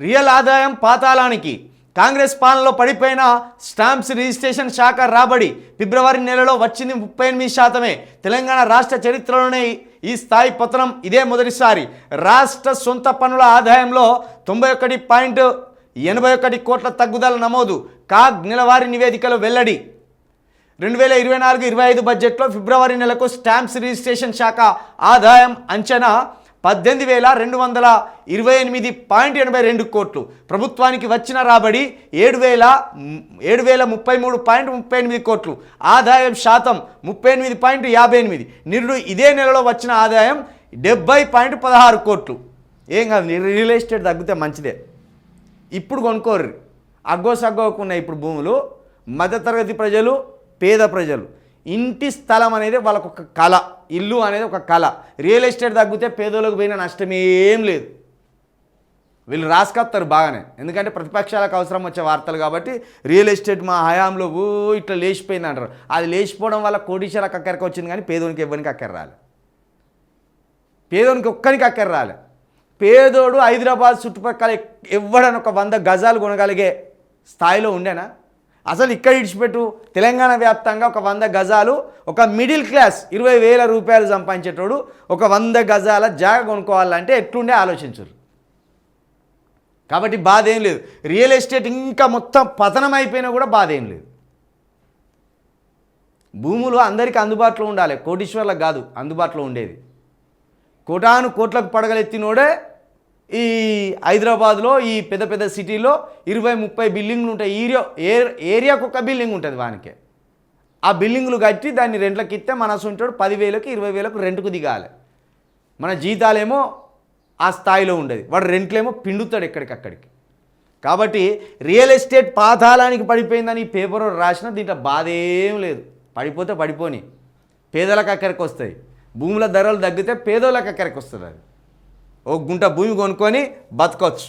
Real ఆదాయం పాతాళానికి. కాంగ్రెస్ పాలనలో పడిపోయిన స్టాంప్స్ రిజిస్ట్రేషన్ శాఖ రాబడి ఫిబ్రవరి నెలలో వచ్చింది ముప్పై ఎనిమిది శాతమే. తెలంగాణ రాష్ట్ర చరిత్రలోనే ఈ స్థాయి పతనం ఇదే మొదటిసారి. రాష్ట్ర సొంత పనుల ఆదాయంలో తొంభై ఒకటి పాయింట్ ఎనభై ఒకటి కోట్ల తగ్గుదల నమోదు. కాగ్ నెలవారీ నివేదికలో వెల్లడి. రెండు వేల ఇరవై నాలుగు ఇరవై ఐదు బడ్జెట్లో ఫిబ్రవరి నెలకు స్టాంప్స్ రిజిస్ట్రేషన్ శాఖ ఆదాయం అంచనా పద్దెనిమిది వేల రెండు వందల ఇరవై ఎనిమిది పాయింట్ ఎనభై రెండు కోట్లు. ప్రభుత్వానికి వచ్చిన రాబడి ఏడు వేల ఏడు వేల ముప్పై మూడు పాయింట్ ముప్పై ఎనిమిది కోట్లు. ఆదాయం శాతం ముప్పై ఎనిమిది పాయింట్ యాభై ఎనిమిది. నిరుడు ఇదే నెలలో వచ్చిన ఆదాయం డెబ్బై పాయింట్ పదహారు కోట్లు. ఏం కాదు రియల్ ఎస్టేట్ తగ్గితే మంచిదే. ఇప్పుడు కొనుక్కోర్రి. అగ్గో సగ్గోకున్న ఇప్పుడు భూములు. మధ్యతరగతి ప్రజలు పేద ప్రజలు. ఇంటి స్థలం అనేది వాళ్ళకు ఒక కళ ఇల్లు అనేది ఒక కళ. రియల్ ఎస్టేట్ తగ్గితే పేదోళ్ళకు పోయిన నష్టం ఏం లేదు. వీళ్ళు రాసుకొస్తారు బాగానే. ఎందుకంటే ప్రతిపక్షాలకు అవసరం వచ్చే వార్తలు కాబట్టి రియల్ ఎస్టేట్ మా హయాంలో ఓ ఇట్లా లేచిపోయింది అంటారు. అది లేచిపోవడం వల్ల కోటీశ్వరకు అక్కడికి వచ్చింది కానీ పేదోనికి ఇవ్వనికి అక్కర రాలే. పేదోనికి ఒక్కరికి అక్కర రాలే. పేదోడు హైదరాబాద్ చుట్టుపక్కల ఇవ్వడానికి ఒక వంద గజాలు కొనగలిగే స్థాయిలో ఉండేనా? అసలు ఇక్కడ ఇడిచిపెట్టు. తెలంగాణ వ్యాప్తంగా ఒక వంద గజాలు ఒక మిడిల్ క్లాస్ ఇరవై వేల రూపాయలు సంపాదించేటోడు ఒక వంద గజాల జాగ కొనుక్కోవాలంటే ఎట్లుండే ఆలోచించరు. కాబట్టి బాధ ఏం లేదు. రియల్ ఎస్టేట్ ఇంకా మొత్తం పతనం అయిపోయినా కూడా బాధ ఏం లేదు. భూములు అందరికీ అందుబాటులో ఉండాలి. కోటీశ్వర్లకు కాదు అందుబాటులో ఉండేది. కోటాను కోట్లకు పడగలెత్తినోడే ఈ హైదరాబాద్లో ఈ పెద్ద పెద్ద సిటీలో ఇరవై ముప్పై బిల్డింగ్లు ఉంటాయి. ఏరియా ఏరియాకు ఒక బిల్డింగ్ ఉంటుంది వానికే. ఆ బిల్డింగ్లు కట్టి దాన్ని రెంట్లకి ఇస్తే మన సొంటోడు పదివేలకు ఇరవై వేలకు రెంట్కు దిగాలి. మన జీతాలేమో ఆ స్థాయిలో ఉండేది. వాడు రెంట్లేమో పిండుతాడు ఎక్కడికక్కడికి. కాబట్టి రియల్ ఎస్టేట్ పాతాళానికి పడిపోయిందని ఈ పేపర్ రాసిన దీంట్లో బాధ ఏం లేదు. పడిపోతే పడిపోని. పేదలకు అక్కడికి వస్తాయి. భూముల ధరలు తగ్గితే పేదోళ్ళకి అక్కడికి వస్తుంది అది. ఒక గుంట భూమి కొనుక్కొని బతకొచ్చు